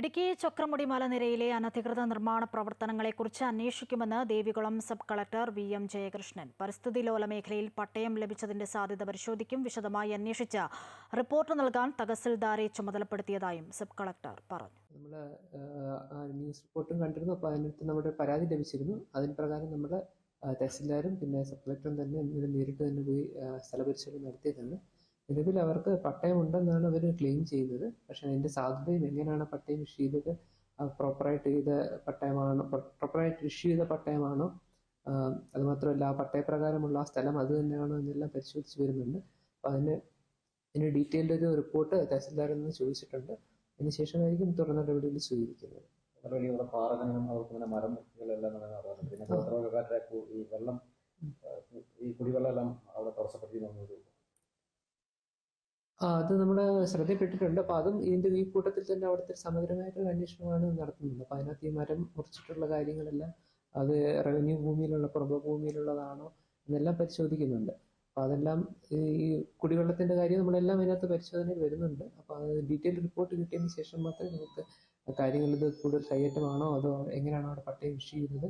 ഇടുക്കി ചക്രമുടി മലനിരയിലെ അനധികൃത നിർമ്മാണ പ്രവർത്തനങ്ങളെക്കുറിച്ച് അന്വേഷിക്കുമെന്ന് Devikulam sub collector V M Jayakrishnan. പരിസ്ഥിതി ലോല മേഖലയിൽ പട്ടയം ലഭിച്ചതിന്റെ സാധ്യത പരിശോധിക്കും വിശദമായി അന്വേഷിച്ച റിപ്പോർട്ട് നൽകാൻ തഹസിൽദാരെ ചുമതലപ്പെടുത്തിയതായും സബ് കളക്ടർ പറഞ്ഞു. നമ്മൾ ന്യൂസ് റിപ്പോർട്ടും കണ്ടിരുന്നു. അപ്പോൾ അതിനടുത്ത് നമ്മുടെ പരാതി ലഭിച്ചിരുന്നു. അതിന് പ്രകാരം നമ്മൾ തഹസിൽദാരും പിന്നെ സബ് കളക്ടറും തന്നെ നേരിട്ട് തന്നെ പോയി സ്ഥലപരിശോധന നടത്തിയതാണ്. നിലവിൽ അവർക്ക് പട്ടയം ഉണ്ടെന്നാണ് അവർ ക്ലെയിം ചെയ്യുന്നത് പക്ഷേ അതിന്റെ സാധ്യതയും എങ്ങനെയാണ് പട്ടയം ഇഷ്യൂ ചെയ്തത്? പ്രോപ്പറായിട്ട് ചെയ്ത പട്ടയമാണോ പ്രോപ്പറായിട്ട് ഇഷ്യൂ ചെയ്ത പട്ടയമാണോ? അതുമാത്രമല്ല അത് മാത്രമല്ല ആ പട്ടയപ്രകാരമുള്ള ആ സ്ഥലം അത് തന്നെയാണോ എന്നെല്ലാം പരിശോധിച്ച് വരുന്നുണ്ട്. അപ്പോൾ അതിന് അതിന് ഡീറ്റെയിൽഡ് ഒരു റിപ്പോർട്ട് തഹസിൽദാരിൽ നിന്ന് ചോദിച്ചിട്ടുണ്ട്. അതിനുശേഷമായിരിക്കും തുടർ നടപടികൾ സ്വീകരിക്കുന്നത്. ഇവിടെ പാറകനും മരം മുറികളെല്ലാം പിന്നെ ഈ വെള്ളം ഈ കുടിവെള്ളം എല്ലാം അവിടെ തടസ്സപ്പെടുത്തിയെന്നൊരു ആ അത് നമ്മുടെ ശ്രദ്ധയിൽപ്പെട്ടിട്ടുണ്ട്. അപ്പോൾ അതും ഇതിന്റെ ഈ കൂട്ടത്തിൽ തന്നെ അവിടുത്തെ സമഗ്രമായിട്ടുള്ള അന്വേഷണമാണ് നടത്തുന്നത്. അപ്പോൾ അതിനകത്ത് ഈ മരം മുറിച്ചിട്ടുള്ള കാര്യങ്ങളെല്ലാം അത് റവന്യൂ ഭൂമിയിലുള്ള പ്രഭ ഭൂമിയിലുള്ളതാണോ എന്നെല്ലാം പരിശോധിക്കുന്നുണ്ട്. അപ്പോൾ അതെല്ലാം ഈ കുടിവെള്ളത്തിന്റെ കാര്യം നമ്മളെല്ലാം അതിനകത്ത് പരിശോധനയിൽ വരുന്നുണ്ട്. അപ്പോൾ അത് ഡീറ്റെയിൽ റിപ്പോർട്ട് കിട്ടിയതിന് ശേഷം മാത്രമേ നമുക്ക് കാര്യങ്ങളിൽ കൂടുതൽ കയ്യേറ്റമാണോ അതോ എങ്ങനെയാണോ അവിടെ പട്ടയം ഇഷ്യൂ ചെയ്യുന്നത്